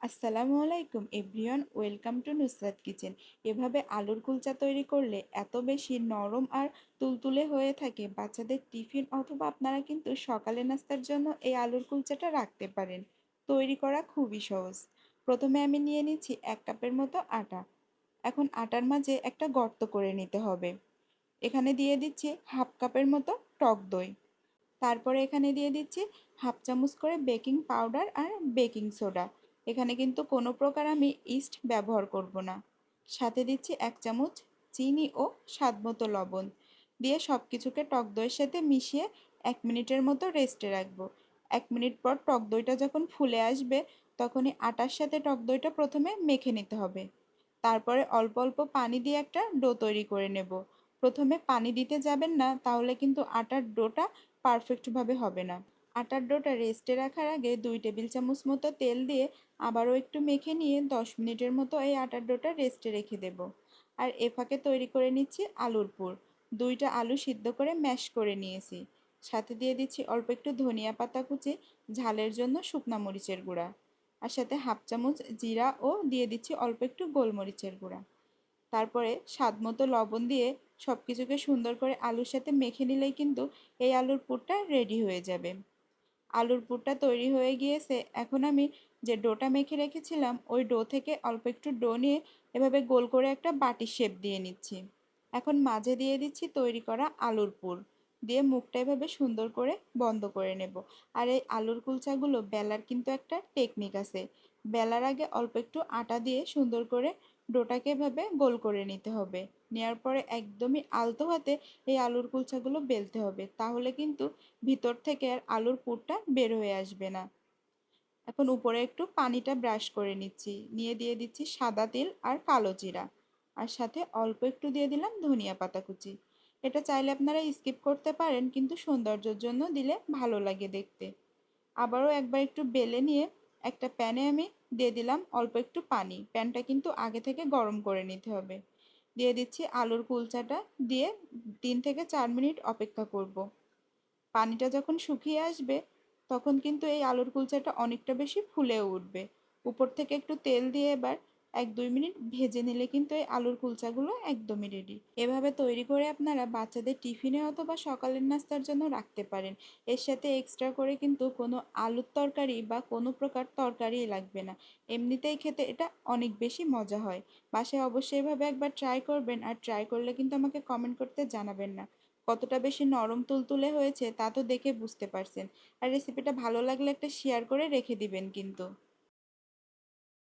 আসসালামু আলাইকুম, everyone, welcome to Nusrat kitchen. এভাবে আলুর কুলচা তৈরি করলে এত বেশি নরম আর তুলতুলে হয়ে থাকে, বাচ্চাদের টিফিন অথবা আপনারা কিন্তু সকালে নাস্তার জন্য এই আলুর কুলচাটা রাখতে পারেন। তৈরি করা খুবই সহজ। প্রথমে আমি নিয়ে নিচ্ছি এক কাপের মতো আটা। এখন আটার মাঝে একটা গর্ত করে নিতে হবে। এখানে দিয়ে দিচ্ছি হাফ কাপের মতো টক দই। তারপরে এখানে দিয়ে দিচ্ছি হাফ চামচ করে বেকিং পাউডার আর বেকিং সোডা। এখানে কিন্তু কোনো প্রকার আমি ইস্ট ব্যবহার করব না। সাথে দিচ্ছি এক চামচ চিনি ও স্বাদ মতো লবণ। দিয়ে সব কিছুকে টক দইয়ের সাথে মিশিয়ে এক মিনিটের মতো রেস্টে রাখব। এক মিনিট পর টক দইটা যখন ফুলে আসবে, তখনই আটার সাথে টক দইটা প্রথমে মেখে নিতে হবে। তারপরে অল্প অল্প পানি দিয়ে একটা ডো তৈরি করে নেব। প্রথমে পানি দিতে যাবেন না, তাহলে কিন্তু আটার ডোটা পারফেক্টভাবে হবে না। আটার ডোটা রেস্টে রাখার আগে দুই টেবিল চামচ মতো তেল দিয়ে আবারও একটু মেখে নিয়ে দশ মিনিটের মতো এই আটার ডোটা রেস্টে রেখে দেব। আর এ ফাঁকে তৈরি করে নিচ্ছি আলুর পুর। দুইটা আলু সিদ্ধ করে ম্যাশ করে নিয়েছি। সাথে দিয়ে দিচ্ছি অল্প একটু ধনিয়া পাতা কুচি, ঝালের জন্য শুকনা মরিচের গুঁড়া। আর সাথে হাফ চামচ জিরা ও দিয়ে দিচ্ছি অল্প একটু গোলমরিচের গুঁড়া। তারপরে স্বাদ মতো লবণ দিয়ে সব কিছুকে সুন্দর করে আলুর সাথে মেখে নিলেই কিন্তু এই আলুর পুরটা রেডি হয়ে যাবে। আলুর পুরটা তৈরি হয়ে গিয়েছে। এখন আমি যে ডোটা মেখে রেখেছিলাম, ওই ডো থেকে অল্প একটু ডো নিয়ে এভাবে গোল করে একটা বাটির শেপ দিয়ে নিচ্ছি। এখন মাঝে দিয়ে দিচ্ছি তৈরি করা আলুর পুর। দিয়ে মুখটা এভাবে সুন্দর করে বন্ধ করে নেব। আর এই আলুর কুলচাগুলো বেলার কিন্তু একটা টেকনিক আছে। বেলার আগে অল্প একটু আটা দিয়ে সুন্দর করে ডোটাকে এভাবে গোল করে নিতে হবে। নেওয়ার পরে একদমই আলতো হাতে এই আলুর কুলচাগুলো বেলতে হবে। তাহলে কিন্তু ভিতর থেকে আর আলুর পুরটা বের হয়ে আসবে না। এখন উপরে একটু পানিটা ব্রাশ করে নিচ্ছি। নিয়ে দিয়ে দিচ্ছি সাদা তিল আর কালো জিরা। আর সাথে অল্প একটু দিয়ে দিলাম ধনিয়া পাতা কুচি। এটা চাইলে আপনারা স্কিপ করতে পারেন, কিন্তু সৌন্দর্যের জন্য দিলে ভালো লাগে দেখতে। আবারও একবার একটু বেলে নিয়ে একটা প্যানে আমি দিয়ে দিলাম অল্প একটু পানি। প্যানটা কিন্তু আগে থেকে গরম করে নিতে হবে। দিয়ে দিচ্ছি আলুর কুলচাটা দিয়ে তিন থেকে চার মিনিট অপেক্ষা করব। পানিটা যখন শুকিয়ে আসবে, তখন কিন্তু এই আলুর কুলচাটা অনেকটা বেশি ফুলে উঠবে উপর থেকে একটু তেল দিয়ে এবার এক দুই মিনিট ভেজে নিলে কিন্তু এই আলুর কুলচাগুলো একদমই রেডি এভাবে তৈরি করে আপনারা বাচ্চাদের টিফিনে অথবা সকালের নাস্তার জন্য রাখতে পারেন। এর সাথে এক্সট্রা করে কিন্তু কোনো আলুর তরকারি বা কোনো প্রকার তরকারি লাগবে না। এমনিতেই খেতে এটা অনেক বেশি মজা হয়। বাসায় অবশ্যই এভাবে একবার ট্রাই করবেন আর ট্রাই করলে কিন্তু আমাকে কমেন্ট করতে জানাবেন না। কতটা বেশি নরম তুলতুলে হয়েছে তা তো দেখে বুঝতে পারছেন। আর রেসিপিটা ভালো লাগলে একটা শেয়ার করে রেখে দিবেন কিন্তু।